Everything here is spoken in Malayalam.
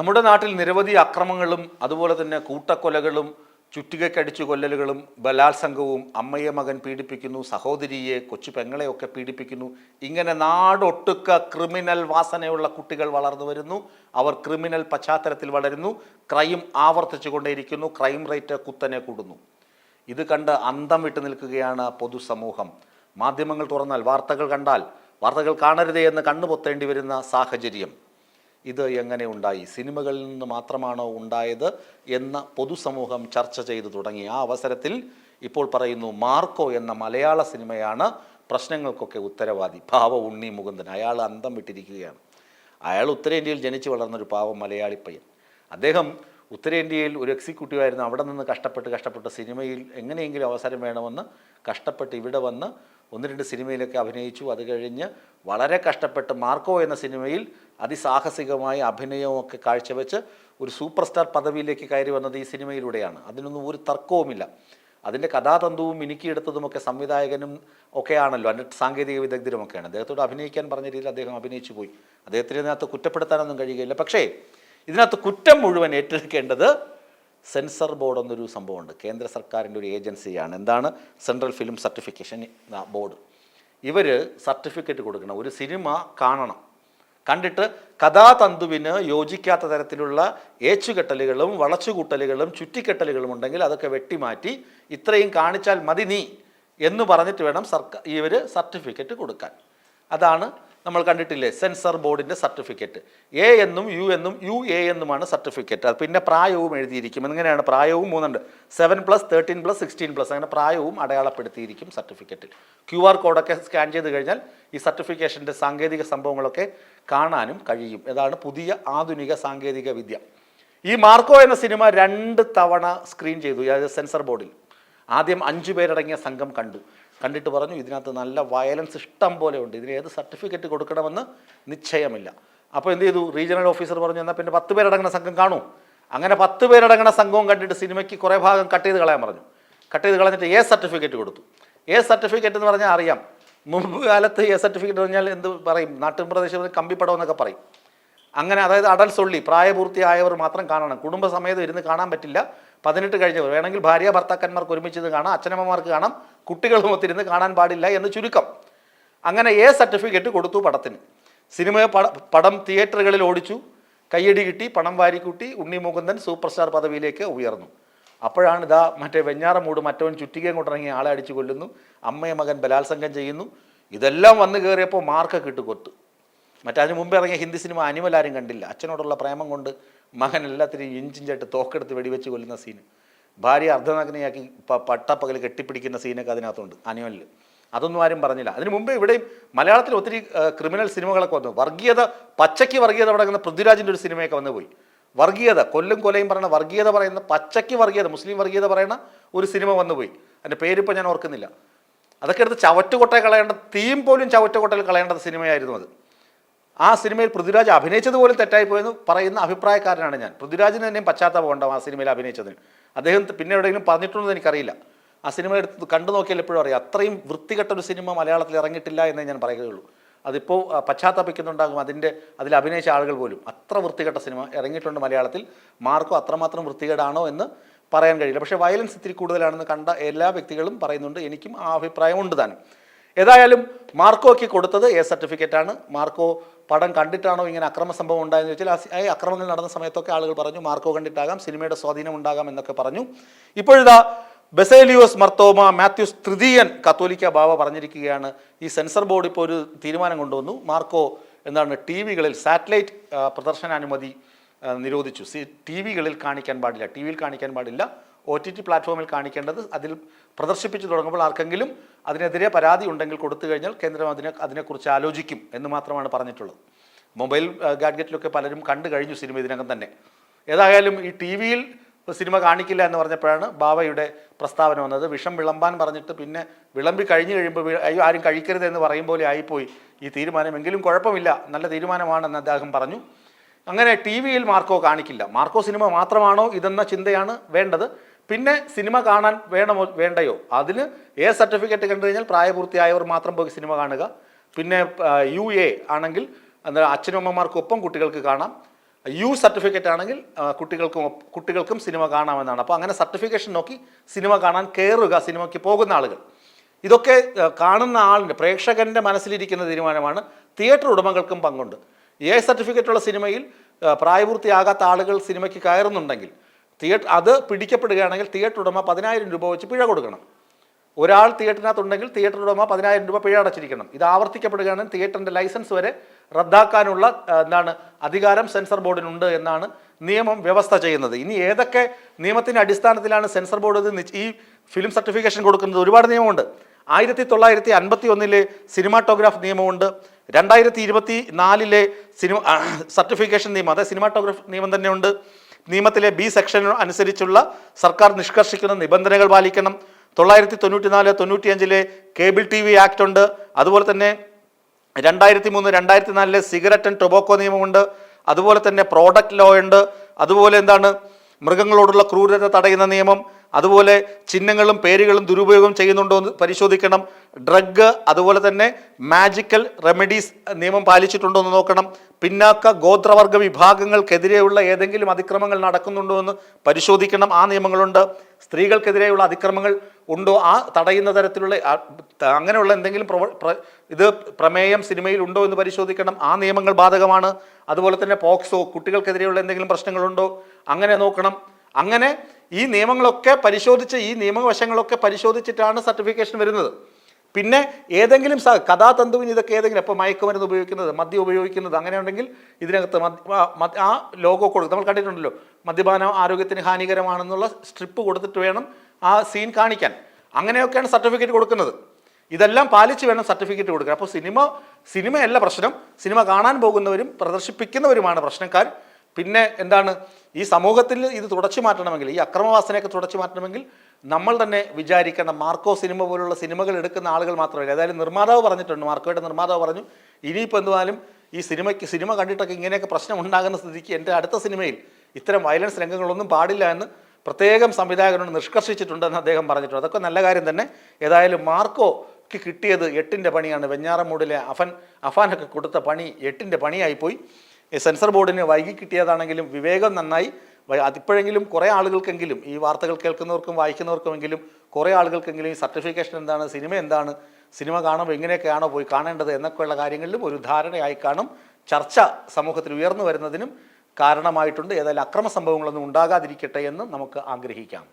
നമ്മുടെ നാട്ടിൽ നിരവധി അക്രമങ്ങളും അതുപോലെ തന്നെ കൂട്ടക്കൊലകളും ചുറ്റികക്കടിച്ചു കൊല്ലലുകളും ബലാത്സംഗവും അമ്മയെ മകൻ പീഡിപ്പിക്കുന്നു സഹോദരിയെ കൊച്ചു പെങ്ങളെയൊക്കെ പീഡിപ്പിക്കുന്നു. ഇങ്ങനെ നാടൊട്ടുക്ക ക്രിമിനൽ വാസനയുള്ള കുട്ടികൾ വളർന്നു വരുന്നു. അവർ ക്രിമിനൽ പശ്ചാത്തലത്തിൽ വളരുന്നു. ക്രൈം ആവർത്തിച്ചു കൊണ്ടേയിരിക്കുന്നു ക്രൈം റേറ്റ് കുത്തനെ കൂടുന്നു. ഇത് കണ്ട് അന്തം വിട്ടു നിൽക്കുകയാണ് പൊതുസമൂഹം. മാധ്യമങ്ങൾ തുറന്നാൽ വാർത്തകൾ കണ്ടാൽ വാർത്തകൾ കാണരുതേ എന്ന് കണ്ണുപൊത്തേണ്ടി വരുന്ന സാഹചര്യം. ഇത് എങ്ങനെ ഉണ്ടായി? സിനിമകളിൽ നിന്ന് മാത്രമാണോ ഉണ്ടായത് എന്ന പൊതുസമൂഹം ചർച്ച ചെയ്തു തുടങ്ങി. ആ അവസരത്തിൽ ഇപ്പോൾ പറയുന്നു മാർക്കോ എന്ന മലയാള സിനിമയാണ് പ്രശ്നങ്ങൾക്കൊക്കെ ഉത്തരവാദി. പാവ ഉണ്ണി മുകുന്ദൻ. അയാൾ അന്തം വിട്ടിരിക്കുകയാണ്. അയാൾ ഉത്തരേന്ത്യയിൽ ജനിച്ചു വളർന്നൊരു പാവം മലയാളി പയ്യൻ. അദ്ദേഹം ഉത്തരേന്ത്യയിൽ ഒരു എക്സിക്യൂട്ടീവായിരുന്നു. അവിടെ നിന്ന് കഷ്ടപ്പെട്ട് കഷ്ടപ്പെട്ട് സിനിമയിൽ എങ്ങനെയെങ്കിലും അവസരം വേണമെന്ന് കഷ്ടപ്പെട്ട് ഇവിടെ വന്ന് ഒന്ന് രണ്ട് സിനിമയിലൊക്കെ അഭിനയിച്ചു. അത് കഴിഞ്ഞ് വളരെ കഷ്ടപ്പെട്ട് മാർക്കോ എന്ന സിനിമയിൽ അതിസാഹസികമായ അഭിനയവുമൊക്കെ കാഴ്ചവെച്ച് ഒരു സൂപ്പർ സ്റ്റാർ പദവിയിലേക്ക് കയറി വന്നത് ഈ സിനിമയിലൂടെയാണ്. അതിനൊന്നും ഒരു തർക്കവുമില്ല. അതിന്റെ കഥാതന്തുവും മിനുക്കിയെടുത്തതുമൊക്കെ സംവിധായകനും ഒക്കെയാണല്ലോ അതിന്റെ സാങ്കേതിക വിദഗ്ധരുമൊക്കെയാണ്. അദ്ദേഹത്തോട് അഭിനയിക്കാൻ പറഞ്ഞ രീതിയിൽ അദ്ദേഹം അഭിനയിച്ചു പോയി. അദ്ദേഹത്തിന് ഇതിനകത്ത് കുറ്റപ്പെടുത്താനൊന്നും കഴിയുകയില്ല. പക്ഷേ ഇതിനകത്ത് കുറ്റം മുഴുവൻ ഏറ്റെടുക്കേണ്ടത് സെൻസർ ബോർഡ് എന്നൊരു സംഭവമുണ്ട്. കേന്ദ്ര സർക്കാരിന്റെ ഒരു ഏജൻസിയാണ്. എന്താണ്? Central film certification board. ഇവർ സർട്ടിഫിക്കറ്റ് കൊടുക്കണം. ഒരു സിനിമ കാണണം. കണ്ടിട്ട് കഥാതന്തുവിന് യോജിക്കാത്ത തരത്തിലുള്ള ഏച്ചുകെട്ടലുകളും വളച്ചുകൂട്ടലുകളും ചുറ്റിക്കെട്ടലുകളും ഉണ്ടെങ്കിൽ അതൊക്കെ വെട്ടിമാറ്റി ഇത്രയും കാണിച്ചാൽ മതി നീ എന്ന് പറഞ്ഞിട്ട് വേണം സർക്കാർ ഇവർ സർട്ടിഫിക്കറ്റ് കൊടുക്കാൻ. അതാണ് നമ്മൾ കണ്ടിട്ടില്ലേ? സെൻസർ ബോർഡിന്റെ സർട്ടിഫിക്കറ്റ്. എ എന്നും യു എന്നും യു എ എന്നുമാണ് സർട്ടിഫിക്കറ്റ്. അത് പിന്നെ പ്രായവും എഴുതിയിരിക്കും. എങ്ങനെയാണ്? പ്രായവും മൂന്നുണ്ട്. Seven plus thirteen plus sixteen plus. അങ്ങനെ പ്രായവും അടയാളപ്പെടുത്തിയിരിക്കും സർട്ടിഫിക്കറ്റിൽ ക്യു ആർ കോഡൊക്കെ സ്കാൻ ചെയ്ത് കഴിഞ്ഞാൽ ഈ സർട്ടിഫിക്കേഷന്റെ സാങ്കേതിക സംഭവങ്ങളൊക്കെ കാണാനും കഴിയും. ഇതാണ് പുതിയ ആധുനിക സാങ്കേതിക വിദ്യ. ഈ മാർക്കോ എന്ന സിനിമ രണ്ട് തവണ സ്ക്രീൻ ചെയ്തു. സെൻസർ ബോർഡിൽ. ആദ്യം അഞ്ചു പേരടങ്ങിയ സംഘം കണ്ടു. കണ്ടിട്ട് പറഞ്ഞു ഇതിനകത്ത് നല്ല വയലൻസ് ഇഷ്ടം പോലെ ഉണ്ട്. ഇതിന് ഏത് സർട്ടിഫിക്കറ്റ് കൊടുക്കണമെന്ന് നിശ്ചയമില്ല. അപ്പോൾ എന്ത് ചെയ്തു? റീജിയണൽ ഓഫീസർ പറഞ്ഞു എന്നാൽ പിന്നെ പത്ത് പേരടങ്ങുന്ന സംഘം കാണൂ. അങ്ങനെ പത്ത് പേരടങ്ങുന്ന സംഘവും കണ്ടിട്ട് സിനിമയ്ക്ക് കുറേ ഭാഗം കട്ട് ചെയ്ത് കളയാൻ പറഞ്ഞു. കട്ട് ചെയ്ത് കളഞ്ഞിട്ട് എ സർട്ടിഫിക്കറ്റ് കൊടുത്തു. എ സർട്ടിഫിക്കറ്റ് എന്ന് പറഞ്ഞാൽ അറിയാം. മുമ്പ് കാലത്ത് എ സർട്ടിഫിക്കറ്റ് പറഞ്ഞാൽ എന്ത് പറയും? നാട്ടിൻ പ്രദേശത്ത് കമ്പിപ്പടം എന്നൊക്കെ പറയും. അങ്ങനെ അതായത് അടൽ സൊള്ളി പ്രായപൂർത്തിയായവർ മാത്രം കാണണം. കുടുംബസമേതം ഇരുന്ന് കാണാൻ പറ്റില്ല. പതിനെട്ട് കഴിഞ്ഞവർ വേണമെങ്കിൽ ഭാര്യ ഭർത്താക്കന്മാർക്ക് ഒരുമിച്ച് ഇത് കാണാം അച്ഛനമ്മമാർക്ക് കാണാം കുട്ടികളും ഒത്തിരുന്ന് കാണാൻ പാടില്ല എന്ന് ചുരുക്കം. അങ്ങനെ എ സർട്ടിഫിക്കറ്റ് കൊടുത്തു പടത്തിന്. സിനിമ പടം തിയേറ്ററുകളിൽ ഓടിച്ചു. കയ്യടി കിട്ടി പണം വാരിക്കൂട്ടി ഉണ്ണി മുകുന്ദൻ സൂപ്പർ സ്റ്റാർ പദവിയിലേക്ക് ഉയർന്നു. അപ്പോഴാണ് ഇതാ മറ്റേ വെഞ്ഞാറമൂട് മറ്റവൻ ചുറ്റികയും കൊണ്ടിറങ്ങി ആളെ അടിച്ചു കൊല്ലുന്നു. അമ്മയെ മകൻ ബലാത്സംഗം ചെയ്യുന്നു. ഇതെല്ലാം വന്നു കയറിയപ്പോൾ മാർക്കൊക്കെ ഇട്ട് കൊത്തു. മറ്റതിന് മുമ്പ് ഇറങ്ങിയ ഹിന്ദി സിനിമ അനിമൽ ആരും കണ്ടില്ല. അച്ഛനോടുള്ള പ്രേമം കൊണ്ട് മകൻ എല്ലാത്തിനെയും ഇഞ്ചിഞ്ചായിട്ട് തോക്കെടുത്ത് വെടിവെച്ച് കൊല്ലുന്ന സീന്. ഭാര്യ അർദ്ധനഗ്നയാക്കി പട്ടപ്പകൽ കെട്ടിപ്പിടിക്കുന്ന സീനൊക്കെ അതിനകത്തുണ്ട് അനിമലിൽ അതൊന്നും ആരും പറഞ്ഞില്ല. അതിന് മുമ്പ് ഇവിടെയും മലയാളത്തിൽ ഒത്തിരി ക്രിമിനൽ സിനിമകളൊക്കെ വന്നു. വർഗീയത പച്ചയ്ക്ക് വർഗീയത പറയുന്ന പൃഥ്വിരാജിന്റെ ഒരു സിനിമയൊക്കെ വന്നു പോയി വർഗീയത കൊല്ലും കൊലയും പറയുന്ന വർഗീയത പറയുന്ന പച്ചയ്ക്ക് വർഗീയത മുസ്ലിം വർഗീയത പറയുന്ന ഒരു സിനിമ വന്നു വന്നുപോയി. അതിന്റെ പേരിപ്പോൾ ഞാൻ ഓർക്കുന്നില്ല. അതൊക്കെ എടുത്ത് ചവറ്റുകൊട്ടയിൽ കളയേണ്ട തീം പോലും ചവറ്റുകൊട്ടയിൽ കളയേണ്ട സിനിമയായിരുന്നു അത്. ആ സിനിമയിൽ പൃഥ്വിരാജ് അഭിനയിച്ചത് പോലും തെറ്റായി പോയെന്ന് പറയുന്ന അഭിപ്രായക്കാരനാണ് ഞാൻ. പൃഥ്വിരാജിന് തന്നെയും പശ്ചാത്തലം ഉണ്ടാവും ആ സിനിമയിൽ അഭിനയിച്ചതിന്. അദ്ദേഹം പിന്നെ എവിടെയെങ്കിലും പറഞ്ഞിട്ടുണ്ടോ എന്ന് എനിക്കറിയില്ല. ആ സിനിമ എടുത്ത് കണ്ടു നോക്കിയാൽ എപ്പോഴും അറിയാം. അത്രയും വൃത്തികെട്ട ഒരു സിനിമ മലയാളത്തിൽ ഇറങ്ങിയിട്ടില്ല എന്നേ ഞാൻ പറയുകയുള്ളൂ. അതിപ്പോൾ പശ്ചാത്താപിക്കുന്നുണ്ടാകും അതിന്റെ അതിൽ അഭിനയിച്ച ആളുകൾ പോലും. അത്ര വൃത്തികെട്ട സിനിമ ഇറങ്ങിയിട്ടുണ്ട് മലയാളത്തിൽ. മാർക്കോ അത്രമാത്രം വൃത്തികേടാണോ എന്ന് പറയാൻ കഴിയില്ല. പക്ഷേ വയലൻസ് ഇത്തിരി കൂടുതലാണെന്ന് കണ്ട എല്ലാ വ്യക്തികളും പറയുന്നുണ്ട്. എനിക്കും ആ അഭിപ്രായമുണ്ട് താനും. ഏതായാലും മാർക്കോയ്ക്ക് കൊടുത്തത് എ സർട്ടിഫിക്കറ്റ് ആണ്. മാർക്കോ പടം കണ്ടിട്ടാണോ ഇങ്ങനെ അക്രമ സംഭവം ഉണ്ടായെന്ന് ചോദിച്ചാൽ ആ അക്രമങ്ങൾ നടന്ന സമയത്തൊക്കെ ആളുകൾ പറഞ്ഞു മാർക്കോ കണ്ടിട്ടാകാം സിനിമയുടെ സ്വാധീനം ഉണ്ടാകാം എന്നൊക്കെ പറഞ്ഞു. ഇപ്പോഴിതാ ബെസേലിയോസ് മർത്തോമ മാത്യൂസ് തൃതീയൻ കത്തോലിക്ക ബാബ പറഞ്ഞിരിക്കുകയാണ്. ഈ സെൻസർ ബോർഡ് ഇപ്പോൾ ഒരു തീരുമാനം കൊണ്ടുവന്നു. മാർക്കോ എന്താണ് ടി വികളിൽ സാറ്റലൈറ്റ് പ്രദർശനാനുമതി നിരോധിച്ചു. ടി വികളിൽ കാണിക്കാൻ പാടില്ല. ടി വിയിൽ കാണിക്കാൻ പാടില്ല. ഒ ടി ടി പ്ലാറ്റ്ഫോമിൽ കാണിക്കേണ്ടത് അതിൽ പ്രദർശിപ്പിച്ചു തുടങ്ങുമ്പോൾ ആർക്കെങ്കിലും അതിനെതിരെ പരാതി ഉണ്ടെങ്കിൽ കൊടുത്തു കഴിഞ്ഞാൽ കേന്ദ്രം അതിനെ അതിനെക്കുറിച്ച് ആലോചിക്കും എന്ന് മാത്രമാണ് പറഞ്ഞിട്ടുള്ളത്. മൊബൈൽ ഗാഡ്ഗറ്റിലൊക്കെ പലരും കണ്ടു കഴിഞ്ഞു സിനിമ ഇതിനകം തന്നെ. ഏതായാലും ഈ ടി വിയിൽ സിനിമ കാണിക്കില്ല എന്ന് പറഞ്ഞപ്പോഴാണ് ബാബയുടെ പ്രസ്താവന വന്നത്. വിഷം വിളമ്പാൻ പറഞ്ഞിട്ട് പിന്നെ വിളമ്പി കഴിഞ്ഞു കഴിയുമ്പോൾ അയ്യോ ആരും കഴിക്കരുത് എന്ന് പറയും പോലെ ആയിപ്പോയി. ഈ തീരുമാനം എങ്കിലും കുഴപ്പമില്ല. നല്ല തീരുമാനമാണെന്ന് അദ്ദേഹം പറഞ്ഞു. അങ്ങനെ ടി വിയിൽ മാർക്കോ കാണിക്കില്ല. മാർക്കോ സിനിമ മാത്രമാണോ ഇതെന്ന ചിന്തയാണ് വേണ്ടത്. പിന്നെ സിനിമ കാണാൻ വേണമോ വേണ്ടയോ? അതിന് എ സർട്ടിഫിക്കറ്റ് കണ്ടു കഴിഞ്ഞാൽ പ്രായപൂർത്തിയായവർ മാത്രം പോയി സിനിമ കാണുക. പിന്നെ യു എ ആണെങ്കിൽ അച്ഛനമ്മമാർക്കൊപ്പം അച്ഛനും കുട്ടികൾക്ക് കാണാം. യു സർട്ടിഫിക്കറ്റ് ആണെങ്കിൽ കുട്ടികൾക്കും കുട്ടികൾക്കും സിനിമ കാണാമെന്നാണ്. അപ്പോൾ അങ്ങനെ സർട്ടിഫിക്കേഷൻ നോക്കി സിനിമ കാണാൻ കയറുക സിനിമയ്ക്ക് പോകുന്ന ആളുകൾ. ഇതൊക്കെ കാണുന്ന ആളിന്റെ പ്രേക്ഷകന്റെ മനസ്സിലിരിക്കുന്ന തീരുമാനമാണ്. തിയേറ്റർ ഉടമകൾക്കും പങ്കുണ്ട്. എ സർട്ടിഫിക്കറ്റുള്ള സിനിമയിൽ പ്രായപൂർത്തിയാകാത്ത ആളുകൾ സിനിമയ്ക്ക് കയറുന്നുണ്ടെങ്കിൽ തിയേറ്റർ അത് പിടിക്കപ്പെടുകയാണെങ്കിൽ തിയേറ്റർ ഉടമ പതിനായിരം രൂപ വെച്ച് പിഴ കൊടുക്കണം. ഒരാൾ തിയേറ്ററിനകത്തുണ്ടെങ്കിൽ തിയേറ്റർ ഉടമ പതിനായിരം രൂപ പിഴ അടച്ചിരിക്കണം. ഇത് ആവർത്തിക്കപ്പെടുകയാണെങ്കിൽ തിയേറ്ററിന്റെ ലൈസൻസ് വരെ റദ്ദാക്കാനുള്ള എന്താണ് അധികാരം സെൻസർ ബോർഡിനുണ്ട് എന്നാണ് നിയമം വ്യവസ്ഥ ചെയ്യുന്നത്. ഇനി ഏതൊക്കെ നിയമത്തിന്റെ അടിസ്ഥാനത്തിലാണ് സെൻസർ ബോർഡ് ഈ ഫിലിം സർട്ടിഫിക്കേഷൻ കൊടുക്കുന്നത്? ഒരുപാട് നിയമമുണ്ട്. ആയിരത്തി തൊള്ളായിരത്തി അൻപത്തി ഒന്നിലെ സിനിമാറ്റോഗ്രാഫ് നിയമമുണ്ട്. രണ്ടായിരത്തി ഇരുപത്തി നാലിലെ സിനിമ സർട്ടിഫിക്കേഷൻ നിയമം അതായത് സിനിമാറ്റോഗ്രാഫ് നിയമം തന്നെയുണ്ട്. നിയമത്തിലെ ബി സെക്ഷൻ അനുസരിച്ചുള്ള സർക്കാർ നിഷ്കർഷിക്കുന്ന നിബന്ധനകൾ പാലിക്കണം. തൊള്ളായിരത്തി തൊണ്ണൂറ്റിനാല് തൊണ്ണൂറ്റിയഞ്ചിലെ കേബിൾ ടി വി ആക്ട് ഉണ്ട്. അതുപോലെ തന്നെ രണ്ടായിരത്തി മൂന്ന് രണ്ടായിരത്തി നാലിലെ സിഗരറ്റ് ആൻഡ് ടൊബാക്കോ നിയമമുണ്ട്. അതുപോലെ തന്നെ പ്രോഡക്റ്റ് ലോ ഉണ്ട്. അതുപോലെ എന്താണ്? മൃഗങ്ങളോടുള്ള ക്രൂരത തടയുന്ന നിയമം. അതുപോലെ ചിഹ്നങ്ങളും പേരുകളും ദുരുപയോഗം ചെയ്യുന്നുണ്ടോ എന്ന് പരിശോധിക്കണം. ഡ്രഗ് അതുപോലെ തന്നെ മാജിക്കൽ റെമഡീസ് നിയമം പാലിച്ചിട്ടുണ്ടോ എന്ന് നോക്കണം. പിന്നാക്ക ഗോത്രവർഗ വിഭാഗങ്ങൾക്കെതിരെയുള്ള ഏതെങ്കിലും അതിക്രമങ്ങൾ നടക്കുന്നുണ്ടോ എന്ന് പരിശോധിക്കണം. ആ നിയമങ്ങളുണ്ട്. സ്ത്രീകൾക്കെതിരെയുള്ള അതിക്രമങ്ങൾ ഉണ്ടോ? ആ തടയുന്ന തരത്തിലുള്ള അങ്ങനെയുള്ള എന്തെങ്കിലും ഇത് പ്രമേയം സിനിമയിൽ ഉണ്ടോ എന്ന് പരിശോധിക്കണം. ആ നിയമങ്ങൾ ബാധകമാണ്. അതുപോലെ തന്നെ പോക്സോ കുട്ടികൾക്കെതിരെയുള്ള എന്തെങ്കിലും പ്രശ്നങ്ങളുണ്ടോ? അങ്ങനെ നോക്കണം. അങ്ങനെ ഈ നിയമങ്ങളൊക്കെ പരിശോധിച്ച് ഈ നിയമവശങ്ങളൊക്കെ പരിശോധിച്ചിട്ടാണ് സർട്ടിഫിക്കേഷൻ വരുന്നത്. പിന്നെ ഏതെങ്കിലും സ കഥാതന്തുവിന് ഇതൊക്കെ ഏതെങ്കിലും ഇപ്പോൾ മയക്കുമരുന്ന് ഉപയോഗിക്കുന്നത് മദ്യം ഉപയോഗിക്കുന്നത് അങ്ങനെ ഉണ്ടെങ്കിൽ ഇതിനകത്ത് മദ്യ- ആ ലോഗോ കൊടുക്കും നമ്മൾ കണ്ടിട്ടുണ്ടല്ലോ മദ്യപാനം ആരോഗ്യത്തിന് ഹാനികരമാണെന്നുള്ള സ്ട്രിപ്പ് കൊടുത്തിട്ട് വേണം ആ സീൻ കാണിക്കാൻ. അങ്ങനെയൊക്കെയാണ് സർട്ടിഫിക്കറ്റ് കൊടുക്കുന്നത്. ഇതെല്ലാം പാലിച്ച് വേണം സർട്ടിഫിക്കറ്റ് കൊടുക്കുക അപ്പോൾ സിനിമ സിനിമയല്ല പ്രശ്നം. സിനിമ കാണാൻ പോകുന്നവരും പ്രദർശിപ്പിക്കുന്നവരുമാണ് പ്രശ്നക്കാർ. പിന്നെ എന്താണ്? ഈ സമൂഹത്തിൽ ഇത് തുടച്ചു മാറ്റണമെങ്കിൽ ഈ അക്രമവാസനയൊക്കെ തുടച്ചു മാറ്റണമെങ്കിൽ നമ്മൾ തന്നെ വിചാരിക്കേണ്ട മാർക്കോ സിനിമ പോലുള്ള സിനിമകൾ എടുക്കുന്ന ആളുകൾ മാത്രമല്ല. ഏതായാലും നിർമ്മാതാവ് പറഞ്ഞിട്ടുണ്ട് മാർക്കോയുടെ നിർമ്മാതാവ് പറഞ്ഞു ഇനിയിപ്പോൾ എന്തുവാലും ഈ സിനിമയ്ക്ക് സിനിമ കണ്ടിട്ടൊക്കെ ഇങ്ങനെയൊക്കെ പ്രശ്നം ഉണ്ടാകുന്ന സ്ഥിതിക്ക് എന്റെ അടുത്ത സിനിമയിൽ ഇത്തരം വയലൻസ് രംഗങ്ങളൊന്നും പാടില്ല എന്ന് പ്രത്യേകം സംവിധായകനോട് നിഷ്കർഷിച്ചിട്ടുണ്ടെന്ന് അദ്ദേഹം പറഞ്ഞിട്ടുണ്ട്. അതൊക്കെ നല്ല കാര്യം തന്നെ. ഏതായാലും മാർക്കോക്ക് കിട്ടിയത് എട്ടിന്റെ പണിയാണ്. വെഞ്ഞാറമൂടിലെ അഫൻ അഫാനൊക്കെ കൊടുത്ത പണി എട്ടിന്റെ പണിയായിപ്പോയി. സെൻസർ ബോർഡിന് വൈകി കിട്ടിയതാണെങ്കിലും വിവേകം നന്നായി. അതിപ്പോഴെങ്കിലും കുറേ ആളുകൾക്കെങ്കിലും ഈ വാർത്തകൾ കേൾക്കുന്നവർക്കും വായിക്കുന്നവർക്കുമെങ്കിലും കുറേ ആളുകൾക്കെങ്കിലും ഈ സർട്ടിഫിക്കേഷൻ എന്താണ് സിനിമ എന്താണ് സിനിമ കാണുമ്പോൾ എങ്ങനെയൊക്കെയാണോ പോയി കാണേണ്ടത് എന്നൊക്കെയുള്ള കാര്യങ്ങളിലും ഒരു ധാരണയായി കാണും. ചർച്ച സമൂഹത്തിൽ ഉയർന്നു വരുന്നതിനും കാരണമായിട്ടുണ്ട്. ഏതായാലും അക്രമ സംഭവങ്ങളൊന്നും ഉണ്ടാകാതിരിക്കട്ടെ എന്ന് നമുക്ക് ആഗ്രഹിക്കാം.